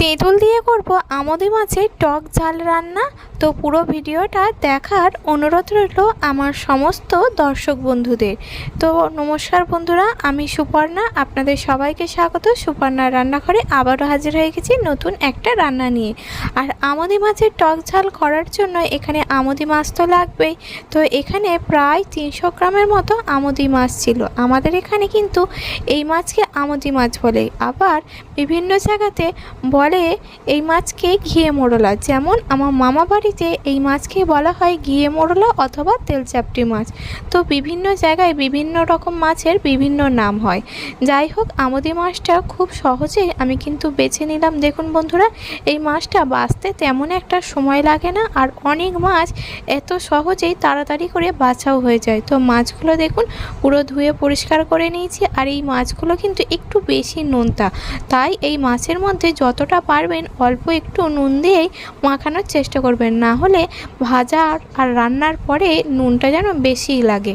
তেঁতুল দিয়ে করব আমোদি মাছের টক ঝাল রান্না। তো পুরো ভিডিওটা দেখার অনুরোধ রইল আমার সমস্ত দর্শক বন্ধুদের। তো নমস্কার বন্ধুরা, আমি সুপর্ণা, আপনাদের সবাইকে স্বাগত। সুপর্ণার রান্নাঘরে আবারও হাজির হয়ে গেছি নতুন একটা রান্না নিয়ে। আর আমোদি মাছের টক ঝাল করার জন্য এখানে আমোদি মাছ তো লাগবেই। তো এখানে প্রায় তিনশো গ্রামের মতো আমোদি মাছ ছিল। আমাদের এখানে কিন্তু এই মাছকে আমোদি মাছ বলে। আবার বিভিন্ন জায়গাতে বলে, এই মাছকে ঘিয়ে মোড়লা যেমন আমার মামা বাড়িতে এই মাছকে বলা হয় ঘিয়ে মোড়লা অথবা তেলচাপটি মাছ। তো বিভিন্ন জায়গায় বিভিন্ন রকম মাছের বিভিন্ন নাম হয়। যাই হোক, আমোদি মাছটা খুব সহজেই আমি কিন্তু বেছে নিলাম। দেখুন বন্ধুরা, এই মাছটা বাঁচতে তেমন একটা সময় লাগে না আর অনেক মাছ এত সহজেই তাড়াতাড়ি করে বাছাও হয়ে যায়। তো মাছগুলো দেখুন, পুরো ধুয়ে পরিষ্কার করে নিয়েছি আর এই মাছগুলো কিন্তু একটু বেশি নোনতা। তাই এই মাছের মধ্যে যতটা পারবেন অল্প একটু নুন দিয়েই মাখানোর চেষ্টা করবেন। না হলে ভাজা আর রান্নার পরে নুনটা যেন বেশিই লাগে।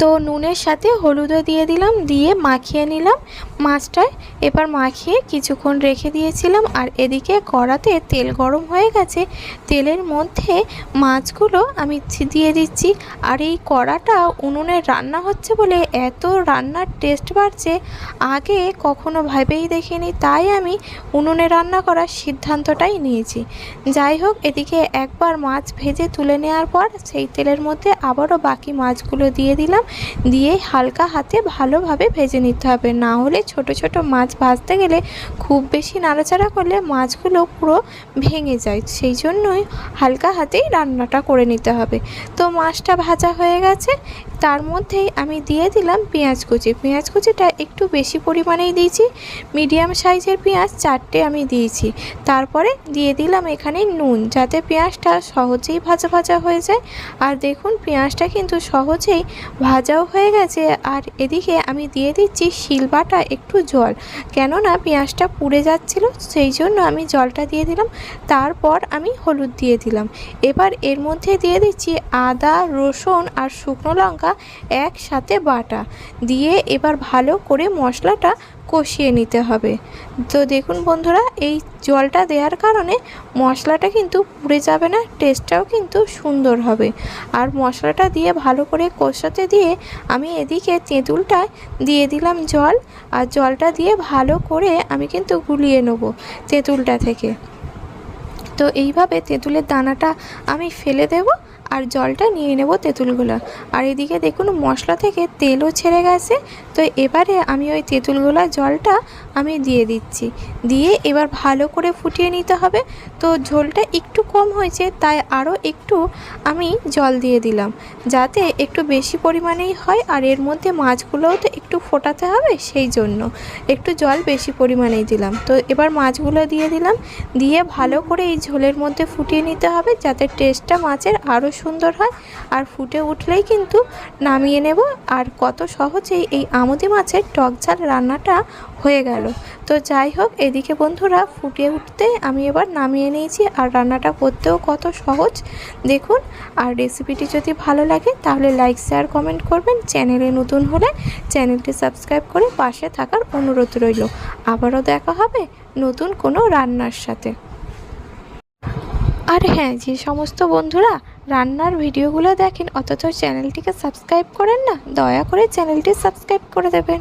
তো নুনের সাথে হলুদও দিয়ে দিলাম, দিয়ে মাখিয়ে নিলাম। মাছটায় এবার মাখিয়ে কিছুক্ষণ রেখে দিয়েছিলাম। আর এদিকে কড়াতে তেল গরম হয়ে গেছে। তেলের মধ্যে মাছগুলো আমি দিয়ে দিচ্ছি। আর এই কড়াটা উনুনে রান্না হচ্ছে বলে এত রান্নার টেস্ট বাড়ছে, আগে কখনো ভেবেই দেখিনি। তাই আমি উনুনে রান্না করার সিদ্ধান্তটাই নিয়েছি। যাই হোক, এদিকে একবার মাছ ভেজে তুলে নেওয়ার পর সেই তেলের মধ্যে আবারও বাকি মাছগুলো দিয়ে দিলাম। দিয়ে হালকা হাতে ভালোভাবে ভেজে নিতে হবে। না হলে ছোট ছোট মাছ ভাজতে গেলে খুব বেশি নাড়াচাড়া করলে মাছগুলো পুরো ভেঙে যায়। সেই জন্যই হালকা হাতেই রান্নাটা করে নিতে হবে। তো মাছটা ভাজা হয়ে গেছে। তার মধ্যেই আমি দিয়ে দিলাম পেঁয়াজ কুচি। পেঁয়াজ কুচিটা একটু বেশি পরিমাণেই দিয়েছি। মিডিয়াম সাইজের পেঁয়াজ চারটে আমি দিয়েছি। তারপরে দিয়ে দিলাম এখানে নুন যাতে পেঁয়াজটা সহজেই ভাজা ভাজা হয়ে যায়। আর দেখুন পেঁয়াজটা কিন্তু সহজেই ভাজাও হয়ে গেছে। আর এদিকে আমি দিয়ে দিচ্ছি শিলবাটা একটু জল। কেননা পেঁয়াজটা পুড়ে যাচ্ছিল, সেই জন্য আমি জলটা দিয়ে দিলাম। তারপর আমি হলুদ দিয়ে দিলাম। এবার এর মধ্যে দিয়ে দিচ্ছি আদা, রসুন আর শুকনো লঙ্কা একসাথে বাটা। দিয়ে এবার ভালো করে মশলাটা কষিয়ে নিতে হবে। তো দেখুন বন্ধুরা, এই জলটা দেওয়ার কারণে মশলাটা কিন্তু পুড়ে যাবে না টেস্টটাও কিন্তু সুন্দর হবে। আর মশলাটা দিয়ে ভালো করে কষাতে দিয়ে আমি এদিকে তেঁতুলটা দিয়ে দিলাম জল, আর জলটা দিয়ে ভালো করে আমি কিন্তু গুলিয়ে নেব তেঁতুলটা থেকে। তো এইভাবে তেঁতুলের দানাটা আমি ফেলে দেবো আর জলটা নিয়ে নেব তেঁতুলগুলো। আর এদিকে দেখুন, মশলা থেকে তেলও ছেড়ে গেছে। তো এবারে আমি ওই তেঁতুলগুলো জলটা আমি দিয়ে দিচ্ছি। দিয়ে এবার ভালো করে ফুটিয়ে নিতে হবে। তো ঝোলটা একটু কম হয়েছে, তাই আরও একটু আমি জল দিয়ে দিলাম। যাতে একটু বেশি পরিমাণেই হয়, আর এর মধ্যে মাছগুলোও তো একটু ফোটাতে হবে, সেই জন্য একটু জল বেশি পরিমাণেই দিলাম। তো এবার মাছগুলো দিয়ে দিলাম। দিয়ে ভালো করে এই ঝোলের মধ্যে ফুটিয়ে নিতে হবে, যাতে টেস্টটা মাছের আরও সুন্দর হয় আর ফুটে উঠলেই কিন্তু নামিয়ে নেব। আর কত সহজেই এই আমুদি মাছের টক ঝাল রান্নাটা হয়ে গেল। তো যাই হোক, এদিকে বন্ধুরা ফুটে উঠতে আমি এবার নামিয়ে নিয়েছি আর রান্নাটা করতেও কত সহজ। দেখুন, আর রেসিপিটি যদি ভালো লাগে তাহলে লাইক, শেয়ার, কমেন্ট করবেন। চ্যানেলে নতুন হলে চ্যানেলটি সাবস্ক্রাইব করে পাশে থাকার অনুরোধ রইল। আবারও দেখা হবে নতুন কোনো রান্নার সাথে। আর হ্যাঁ যে সমস্ত বন্ধুরা রান্নার ভিডিওগুলো দেখেন, অথচ চ্যানেলটিকে সাবস্ক্রাইব করেন না, দয়া করে চ্যানেলটি সাবস্ক্রাইব করে দেবেন।